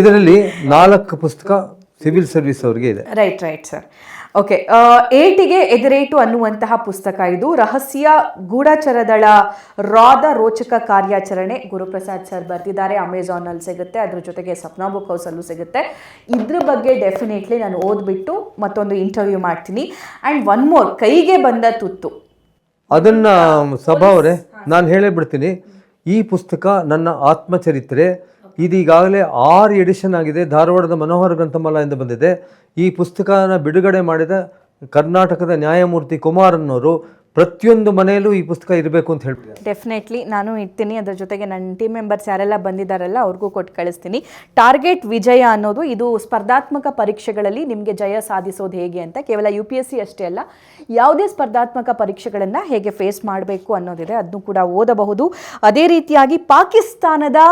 ಇದರಲ್ಲಿ ನಾಲ್ಕು ಪುಸ್ತಕ ಸಿವಿಲ್ ಸರ್ವಿಸ್ ಅವರಿಗೆ ಇದೆ. ರೈಟ್ ರೈಟ್ ಸರ್ ಓಕೆ ಏಟಿಗೆ ಎದುರೇಟು ಅನ್ನುವಂತಹ ಪುಸ್ತಕ ಇದು. ರಹಸ್ಯ ಗೂಢಚರದಳ ರಾದ ರೋಚಕ ಕಾರ್ಯಾಚರಣೆ. ಗುರುಪ್ರಸಾದ್ ಸರ್ ಬರ್ತಿದ್ದಾರೆ ಅಮೆಝಾನಲ್ಲಿ ಸಿಗುತ್ತೆ ಅದ್ರ ಜೊತೆಗೆ ಸಪ್ನಾ ಬುಕ್ ಹೌಸಲ್ಲೂ ಸಿಗುತ್ತೆ. ಇದ್ರ ಬಗ್ಗೆ ಡೆಫಿನೆಟ್ಲಿ ನಾನು ಓದ್ಬಿಟ್ಟು ಮತ್ತೊಂದು ಇಂಟರ್ವ್ಯೂ ಮಾಡ್ತೀನಿ. ಆ್ಯಂಡ್ ಒನ್ ಮೋರ್ ಕೈಗೆ ಬಂದ ತುತ್ತು. ಅದನ್ನ ಸಭಾ ಅವರೇ ನಾನು ಹೇಳೇ ಬಿಡ್ತೀನಿ. ಈ ಪುಸ್ತಕ ನನ್ನ ಆತ್ಮಚರಿತ್ರೆ ಇದೀಗಾಗಲೇ ಆರು ಎಡಿಷನ್ ಆಗಿದೆ. ಧಾರವಾಡದ ಮನೋಹರ ಗ್ರಂಥಮಾಲೆಯಿಂದ ಬಂದಿದೆ. ಈ ಪುಸ್ತಕನ ಬಿಡುಗಡೆ ಮಾಡಿದ ಕರ್ನಾಟಕದ ನ್ಯಾಯಮೂರ್ತಿ ಕುಮಾರನ್ನವರು ಪ್ರತಿಯೊಂದು ಮನೆಯಲ್ಲೂ ಈ ಪುಸ್ತಕ ಇರಬೇಕು ಅಂತ ಹೇಳಿ ಡೆಫಿನೆಟ್ಲಿ ನಾನು ಇಡ್ತೀನಿ. ಅದರ ಜೊತೆಗೆ ನನ್ನ ಟೀಮ್ ಮೆಂಬರ್ಸ್ ಯಾರೆಲ್ಲ ಬಂದಿದ್ದಾರಲ್ಲ ಅವ್ರಿಗೂ ಕೊಟ್ಟು ಕಳಿಸ್ತೀನಿ. ಟಾರ್ಗೆಟ್ ವಿಜಯ ಅನ್ನೋದು ಇದು ಸ್ಪರ್ಧಾತ್ಮಕ ಪರೀಕ್ಷೆಗಳಲ್ಲಿ ನಿಮಗೆ ಜಯ ಸಾಧಿಸೋದು ಹೇಗೆ ಅಂತ. ಕೇವಲ ಯು ಪಿ ಎಸ್ ಸಿ ಅಷ್ಟೇ ಅಲ್ಲ, ಯಾವುದೇ ಸ್ಪರ್ಧಾತ್ಮಕ ಪರೀಕ್ಷೆಗಳನ್ನು ಹೇಗೆ ಫೇಸ್ ಮಾಡಬೇಕು ಅನ್ನೋದಿದೆ. ಅದನ್ನು ಕೂಡ ಓದಬಹುದು. ಅದೇ ರೀತಿಯಾಗಿ ಪಾಕಿಸ್ತಾನದ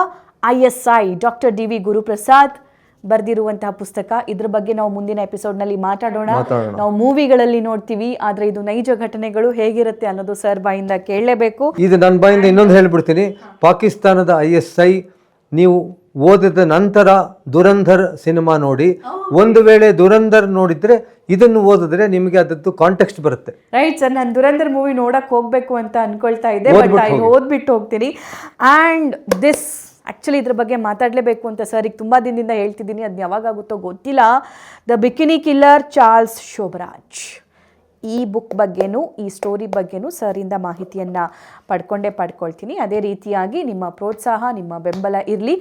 I S I doctor D V Guruprasad ಬರೆದಿರುವಂತಹ ಪುಸ್ತಕ. ಇದ್ರ ಬಗ್ಗೆ ನಾವು ಮುಂದಿನ ಎಪಿಸೋಡ್ನಲ್ಲಿ ಮಾತಾಡೋಣ. ನಾವು ಮೂವಿಗಳಲ್ಲಿ ನೋಡ್ತೀವಿ ಆದ್ರೆ ಇದು ನೈಜ ಘಟನೆಗಳು ಹೇಗಿರುತ್ತೆ ಅನ್ನೋದು ಸರ್ ಬಾಯಿಂದ ಕೇಳಲೇಬೇಕು. ಇದು ನನ್ನ ಬಾಯಿಂದ ಇನ್ನೊಂದು ಹೇಳ್ಬಿಡ್ತೀನಿ. ಪಾಕಿಸ್ತಾನದ ಐ ಎಸ್ ಐ ನೀವು ಓದಿದ ನಂತರ ದುರಂಧರ್ ಸಿನಿಮಾ ನೋಡಿ. ಒಂದು ವೇಳೆ ದುರಂಧರ್ ನೋಡಿದ್ರೆ ಇದನ್ನು ಓದಿದ್ರೆ ನಿಮಗೆ ಅದದ್ದು ಕಾಂಟೆಕ್ಸ್ಟ್ ಬರುತ್ತೆ. ರೈಟ್ ಸರ್ ನಾನು ದುರಂಧರ್ ಮೂವಿ ನೋಡಕ್ ಹೋಗ್ಬೇಕು ಅಂತ ಅನ್ಕೊಳ್ತಾ ಇದ್ದೆ ಬಟ್ ಓದ್ಬಿಟ್ಟು ಹೋಗ್ತೀನಿ. ಆ್ಯಂಡ್ ದಿಸ್ ಆ್ಯಕ್ಚುಲಿ ಇದ್ರ ಬಗ್ಗೆ ಮಾತಾಡಲೇಬೇಕು ಅಂತ ಸರ್ ಈಗ ತುಂಬ ದಿನದಿಂದ ಹೇಳ್ತಿದ್ದೀನಿ. ಅದನ್ನ ಯಾವಾಗಾಗುತ್ತೋ ಗೊತ್ತಿಲ್ಲ. The bikini killer Charles Sobhraj. ಈ ಬುಕ್ ಬಗ್ಗೆನೂ, ಈ ಸ್ಟೋರಿ ಬಗ್ಗೆನೂ ಸರಿಂದ ಮಾಹಿತಿಯನ್ನು ಪಡ್ಕೊಂಡೇ ಪಡ್ಕೊಳ್ತೀನಿ. ಅದೇ ರೀತಿಯಾಗಿ ನಿಮ್ಮ ಪ್ರೋತ್ಸಾಹ, ನಿಮ್ಮ ಬೆಂಬಲ ಇರಲಿ.